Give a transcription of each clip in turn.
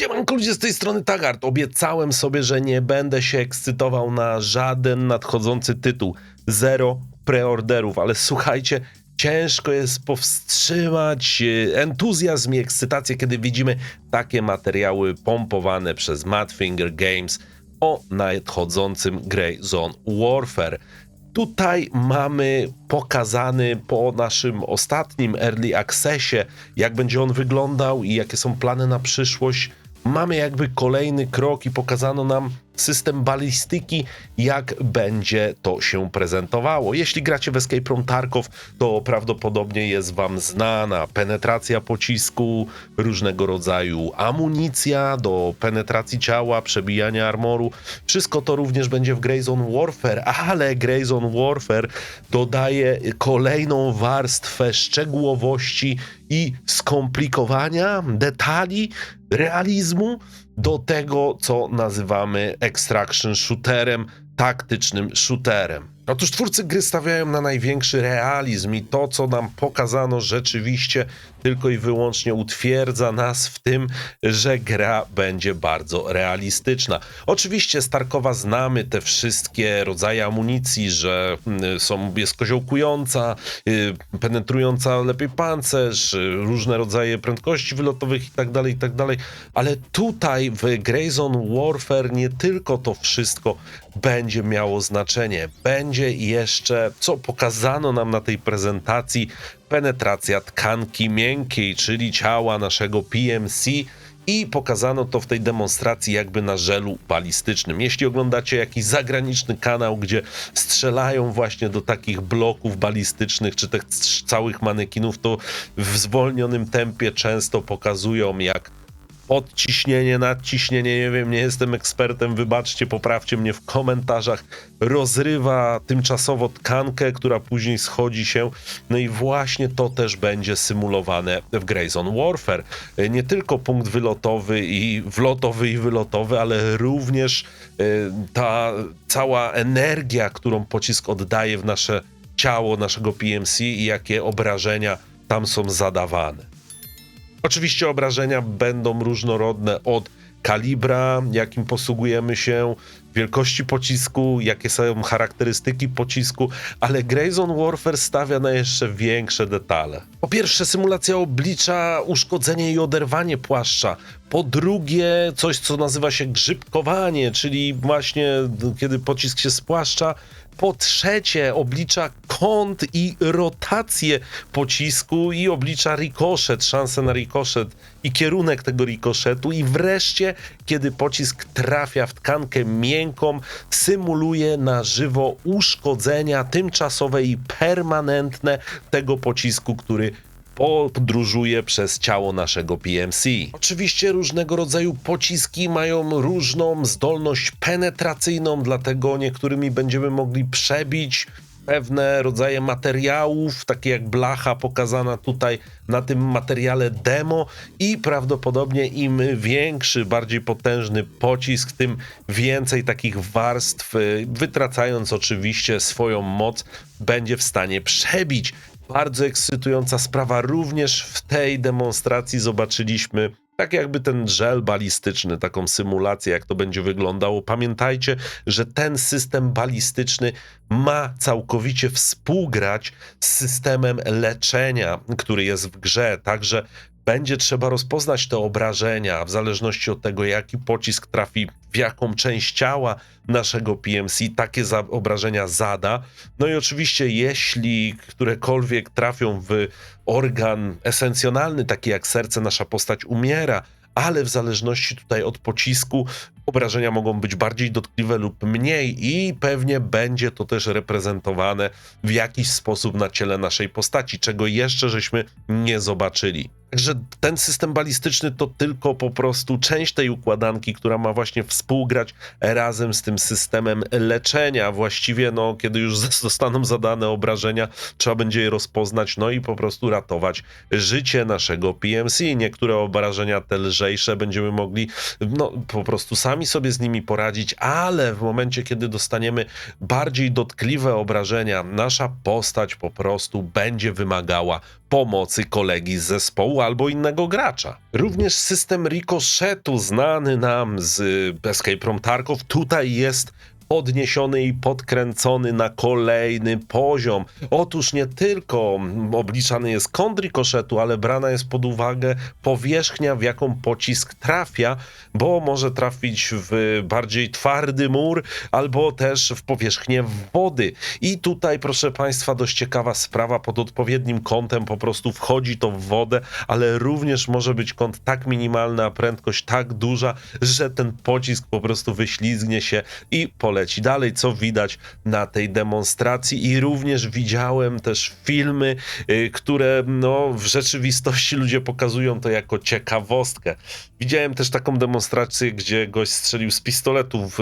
Siemanko ludzie z tej strony Tagart. Obiecałem sobie, że nie będę się ekscytował na żaden nadchodzący tytuł. Zero preorderów, ale słuchajcie, ciężko jest powstrzymać e, entuzjazm i ekscytację, kiedy widzimy takie materiały pompowane przez Madfinger Games o nadchodzącym Grey Zone Warfare. Tutaj mamy pokazany po naszym ostatnim early accessie, jak będzie on wyglądał i jakie są plany na przyszłość. Mamy jakby kolejny krok i pokazano nam system balistyki, jak będzie to się prezentowało. Jeśli gracie w Escape from Tarkov, to prawdopodobnie jest wam znana penetracja pocisku, różnego rodzaju amunicja do penetracji ciała, przebijania armoru. Wszystko to również będzie w Grayzone Warfare, ale Grayzone Warfare dodaje kolejną warstwę szczegółowości i skomplikowania detali, realizmu do tego, co nazywamy extraction shooterem, taktycznym shooterem. Otóż twórcy gry stawiają na największy realizm i to, co nam pokazano, rzeczywiście tylko i wyłącznie utwierdza nas w tym, że gra będzie bardzo realistyczna. Oczywiście z Tarkowa znamy te wszystkie rodzaje amunicji, że mm, są, jest koziołkująca, y, penetrująca lepiej pancerz, y, różne rodzaje prędkości wylotowych itd., tak itd., tak ale tutaj w Grayzone Warfare nie tylko to wszystko będzie miało znaczenie. Będzie jeszcze, co pokazano nam na tej prezentacji, penetracja tkanki miękkiej, czyli ciała naszego PMC. I pokazano to w tej demonstracji jakby na żelu balistycznym. Jeśli oglądacie jakiś zagraniczny kanał, gdzie strzelają właśnie do takich bloków balistycznych, czy tych całych manekinów, to w zwolnionym tempie często pokazują, jak odciśnienie, nadciśnienie, nie wiem, nie jestem ekspertem, wybaczcie, poprawcie mnie w komentarzach, rozrywa tymczasowo tkankę, która później schodzi się, no i właśnie to też będzie symulowane w Grayzone Warfare. Nie tylko punkt wylotowy i wlotowy i wylotowy, ale również y, ta cała energia, którą pocisk oddaje w nasze ciało, naszego PMC i jakie obrażenia tam są zadawane. Oczywiście obrażenia będą różnorodne od kalibra, jakim posługujemy się, wielkości pocisku, jakie są charakterystyki pocisku, ale Grayzone Warfare stawia na jeszcze większe detale. Po pierwsze, symulacja oblicza uszkodzenie i oderwanie płaszcza. Po drugie, coś co nazywa się grzybkowanie, czyli właśnie kiedy pocisk się spłaszcza, po trzecie, oblicza kąt i rotację pocisku i oblicza rikoszet, szansę na rikoszet i kierunek tego rikoszetu. I wreszcie, kiedy pocisk trafia w tkankę miękką, symuluje na żywo uszkodzenia tymczasowe i permanentne tego pocisku, który podróżuje przez ciało naszego PMC. Oczywiście różnego rodzaju pociski mają różną zdolność penetracyjną, dlatego niektórymi będziemy mogli przebić pewne rodzaje materiałów, takie jak blacha pokazana tutaj na tym materiale demo i prawdopodobnie im większy, bardziej potężny pocisk, tym więcej takich warstw, wytracając oczywiście swoją moc, będzie w stanie przebić bardzo ekscytująca sprawa. Również w tej demonstracji zobaczyliśmy tak jakby ten żel balistyczny, taką symulację, jak to będzie wyglądało. Pamiętajcie, że ten system balistyczny ma całkowicie współgrać z systemem leczenia, który jest w grze. Także będzie trzeba rozpoznać te obrażenia w zależności od tego, jaki pocisk trafi w jaką część ciała naszego PMC, takie za obrażenia zada. No i oczywiście, jeśli którekolwiek trafią w organ esencjonalny, taki jak serce, nasza postać umiera, ale w zależności tutaj od pocisku obrażenia mogą być bardziej dotkliwe lub mniej i pewnie będzie to też reprezentowane w jakiś sposób na ciele naszej postaci, czego jeszcze żeśmy nie zobaczyli. Także ten system balistyczny to tylko po prostu część tej układanki, która ma właśnie współgrać razem z tym systemem leczenia. Właściwie, no, kiedy już zostaną zadane obrażenia, trzeba będzie je rozpoznać, no i po prostu ratować życie naszego PMC. Niektóre obrażenia te lżejsze będziemy mogli, no, po prostu sami sobie z nimi poradzić, ale w momencie, kiedy dostaniemy bardziej dotkliwe obrażenia, nasza postać po prostu będzie wymagała pomocy kolegi z zespołu albo innego gracza. Również system ricoczetu znany nam z Escape from Tarkov tutaj jest podniesiony i podkręcony na kolejny poziom. Otóż nie tylko obliczany jest kąt rikoszetu, ale brana jest pod uwagę powierzchnia, w jaką pocisk trafia, bo może trafić w bardziej twardy mur, albo też w powierzchnię wody. I tutaj, proszę Państwa, dość ciekawa sprawa, pod odpowiednim kątem po prostu wchodzi to w wodę, ale również może być kąt tak minimalny, a prędkość tak duża, że ten pocisk po prostu wyślizgnie się i poleci leci dalej, co widać na tej demonstracji i również widziałem też filmy, y, które no, w rzeczywistości ludzie pokazują to jako ciekawostkę. Widziałem też taką demonstrację, gdzie gość strzelił z pistoletu w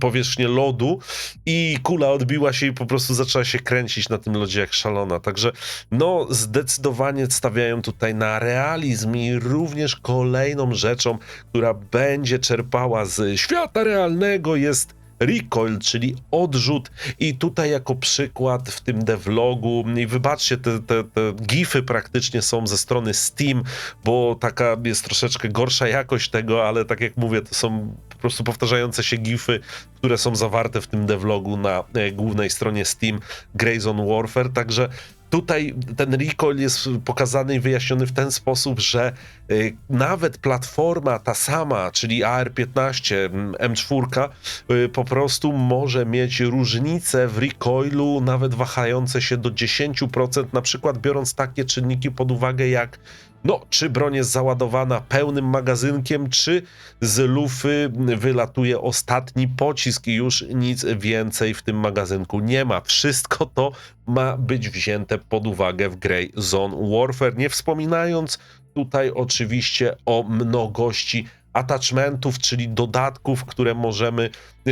powierzchnię lodu i kula odbiła się i po prostu zaczęła się kręcić na tym lodzie jak szalona. Także no zdecydowanie stawiają tutaj na realizm i również kolejną rzeczą, która będzie czerpała z świata realnego jest recoil, czyli odrzut. I tutaj jako przykład w tym devlogu i wybaczcie, te, te, te gify praktycznie są ze strony Steam, bo taka jest troszeczkę gorsza jakość tego, ale tak jak mówię, to są po prostu powtarzające się gify, które są zawarte w tym devlogu na e, głównej stronie Steam Grayzone Warfare, także Tutaj ten recoil jest pokazany i wyjaśniony w ten sposób, że y, nawet platforma ta sama, czyli AR-15, M4, y, po prostu może mieć różnice w recoilu, nawet wahające się do 10%, na przykład biorąc takie czynniki pod uwagę jak no, czy broń jest załadowana pełnym magazynkiem, czy z lufy wylatuje ostatni pocisk i już nic więcej w tym magazynku nie ma. Wszystko to ma być wzięte pod uwagę w Grey Zone Warfare, nie wspominając tutaj oczywiście o mnogości attachmentów, czyli dodatków, które możemy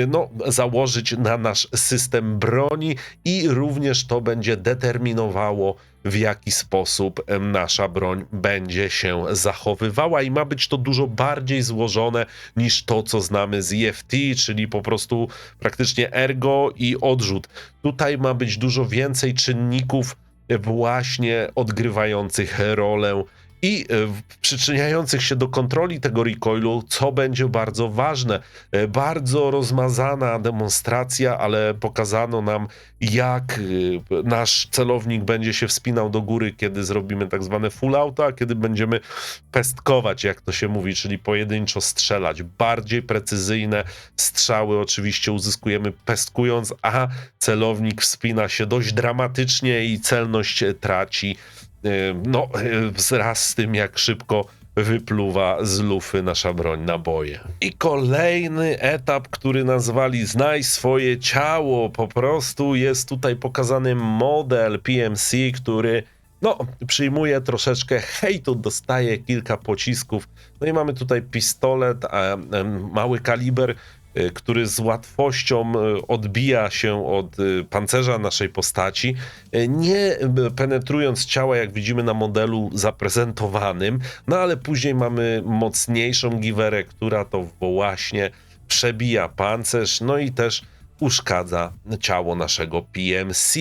no, założyć na nasz system broni i również to będzie determinowało w jaki sposób nasza broń będzie się zachowywała i ma być to dużo bardziej złożone niż to, co znamy z EFT, czyli po prostu praktycznie ergo i odrzut. Tutaj ma być dużo więcej czynników właśnie odgrywających rolę i e, przyczyniających się do kontroli tego recoilu, co będzie bardzo ważne. E, bardzo rozmazana demonstracja, ale pokazano nam, jak e, nasz celownik będzie się wspinał do góry, kiedy zrobimy tak zwane full auto, a kiedy będziemy pestkować, jak to się mówi, czyli pojedynczo strzelać. Bardziej precyzyjne strzały oczywiście uzyskujemy pestkując, a celownik wspina się dość dramatycznie i celność traci no, wraz z tym, jak szybko wypluwa z lufy nasza broń naboje. I kolejny etap, który nazwali Znaj swoje ciało, po prostu jest tutaj pokazany model PMC, który no, przyjmuje troszeczkę hejtu, dostaje kilka pocisków. No i mamy tutaj pistolet, mały kaliber, który z łatwością y, odbija się od y, pancerza naszej postaci, nie penetrując ciała, jak widzimy na modelu zaprezentowanym, no ale później mamy mocniejszą giwerę, która to właśnie przebija pancerz, no i też uszkadza ciało naszego PMC.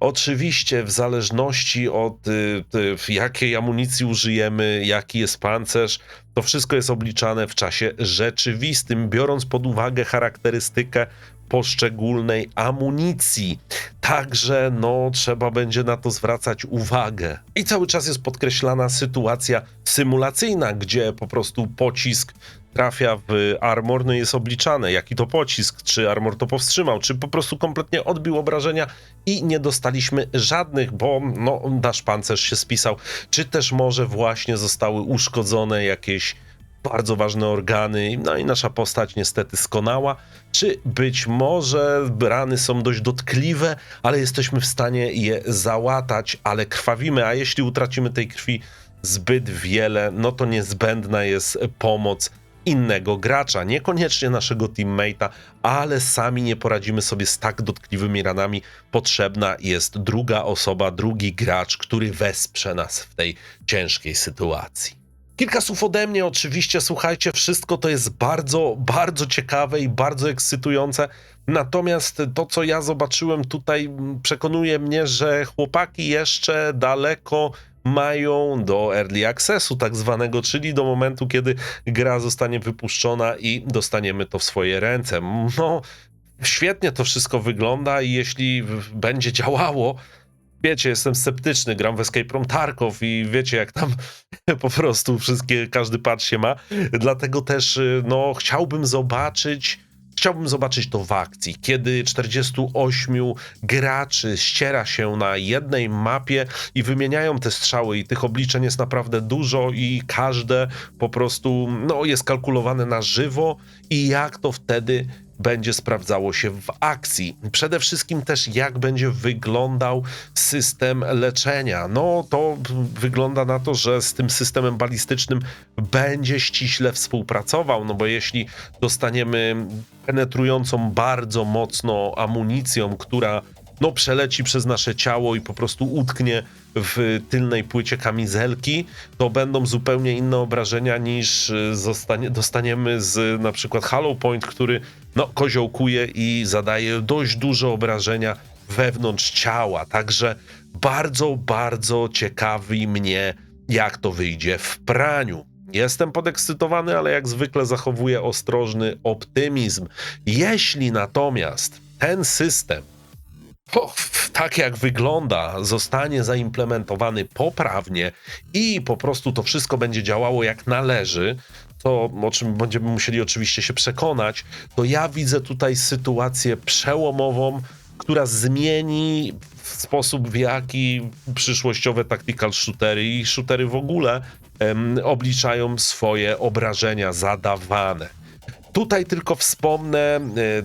Oczywiście w zależności od y, y, jakiej amunicji użyjemy, jaki jest pancerz, to wszystko jest obliczane w czasie rzeczywistym, biorąc pod uwagę charakterystykę poszczególnej amunicji. Także no, trzeba będzie na to zwracać uwagę. I cały czas jest podkreślana sytuacja symulacyjna, gdzie po prostu pocisk trafia w armor, no jest obliczane, jaki to pocisk, czy armor to powstrzymał, czy po prostu kompletnie odbił obrażenia i nie dostaliśmy żadnych, bo no, nasz pancerz się spisał, czy też może właśnie zostały uszkodzone jakieś bardzo ważne organy, no i nasza postać niestety skonała, czy być może rany są dość dotkliwe, ale jesteśmy w stanie je załatać, ale krwawimy, a jeśli utracimy tej krwi zbyt wiele, no to niezbędna jest pomoc innego gracza, niekoniecznie naszego teammate'a, ale sami nie poradzimy sobie z tak dotkliwymi ranami. Potrzebna jest druga osoba, drugi gracz, który wesprze nas w tej ciężkiej sytuacji. Kilka słów ode mnie, oczywiście, słuchajcie, wszystko to jest bardzo, bardzo ciekawe i bardzo ekscytujące. Natomiast to, co ja zobaczyłem tutaj, przekonuje mnie, że chłopaki jeszcze daleko mają do early accessu, tak zwanego, czyli do momentu, kiedy gra zostanie wypuszczona i dostaniemy to w swoje ręce. No, świetnie to wszystko wygląda i jeśli będzie działało, wiecie, jestem sceptyczny, gram w Escape Room Tarkov i wiecie, jak tam po prostu wszystkie, każdy patch się ma. Dlatego też, y, no, chciałbym zobaczyć, chciałbym zobaczyć to w akcji, kiedy 48 graczy ściera się na jednej mapie i wymieniają te strzały i tych obliczeń jest naprawdę dużo i każde po prostu, no, jest kalkulowane na żywo i jak to wtedy będzie sprawdzało się w akcji. Przede wszystkim też jak będzie wyglądał system leczenia. No to wygląda na to, że z tym systemem balistycznym będzie ściśle współpracował, no bo jeśli dostaniemy penetrującą bardzo mocno amunicją, która no przeleci przez nasze ciało i po prostu utknie w tylnej płycie kamizelki, to będą zupełnie inne obrażenia niż y, zostanie, dostaniemy z na przykład Hollow Point, który no, koziołkuje i zadaje dość duże obrażenia wewnątrz ciała. Także bardzo, bardzo ciekawi mnie, jak to wyjdzie w praniu. Jestem podekscytowany, ale jak zwykle zachowuję ostrożny optymizm. Jeśli natomiast ten system o, tak jak wygląda, zostanie zaimplementowany poprawnie i po prostu to wszystko będzie działało jak należy, to o czym będziemy musieli oczywiście się przekonać, to ja widzę tutaj sytuację przełomową, która zmieni sposób, w jaki przyszłościowe tactical shootery i shootery w ogóle em, obliczają swoje obrażenia zadawane. Tutaj tylko wspomnę e,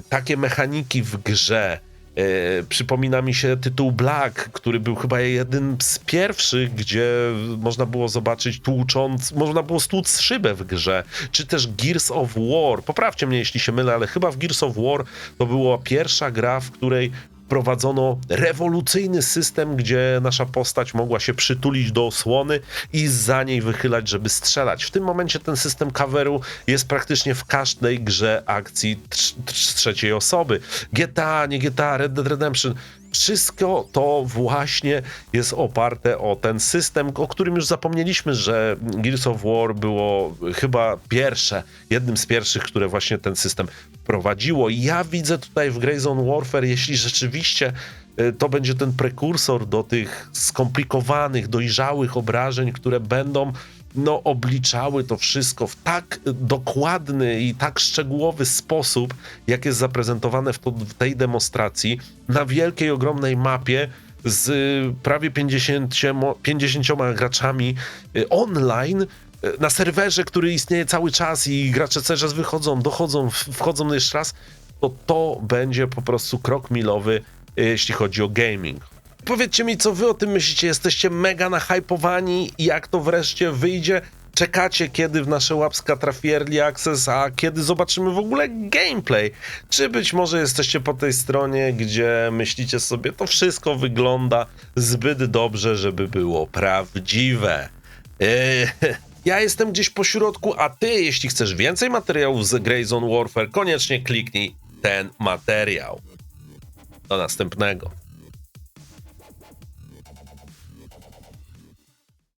takie mechaniki w grze. E, przypomina mi się tytuł Black, który był chyba jednym z pierwszych, gdzie można było zobaczyć tłucząc, można było stłuc szybę w grze, czy też Gears of War. Poprawcie mnie, jeśli się mylę, ale chyba w Gears of War to była pierwsza gra, w której wprowadzono rewolucyjny system, gdzie nasza postać mogła się przytulić do osłony i za niej wychylać, żeby strzelać. W tym momencie ten system coveru jest praktycznie w każdej grze akcji trz- trz- trzeciej osoby. GTA, nie GTA, Red Dead Redemption. Wszystko to właśnie jest oparte o ten system, o którym już zapomnieliśmy, że Gears of War było chyba pierwsze, jednym z pierwszych, które właśnie ten system wprowadziło. I ja widzę tutaj w Grey Zone Warfare, jeśli rzeczywiście y, to będzie ten prekursor do tych skomplikowanych, dojrzałych obrażeń, które będą no, obliczały to wszystko w tak dokładny i tak szczegółowy sposób, jak jest zaprezentowane w, to, w tej demonstracji na wielkiej, ogromnej mapie z y, prawie 50, mo- 50 graczami y, online y, na serwerze, który istnieje cały czas i gracze cały wychodzą, dochodzą, wchodzą jeszcze raz, to to będzie po prostu krok milowy, jeśli chodzi o gaming. Powiedzcie mi, co wy o tym myślicie? Jesteście mega nahypowani jak to wreszcie wyjdzie? Czekacie, kiedy w nasze łapska trafi Early Access, a kiedy zobaczymy w ogóle gameplay? Czy być może jesteście po tej stronie, gdzie myślicie sobie, to wszystko wygląda zbyt dobrze, żeby było prawdziwe? Eee, ja jestem gdzieś po środku, a ty, jeśli chcesz więcej materiałów z Grey Zone Warfare, koniecznie kliknij ten materiał. Do następnego.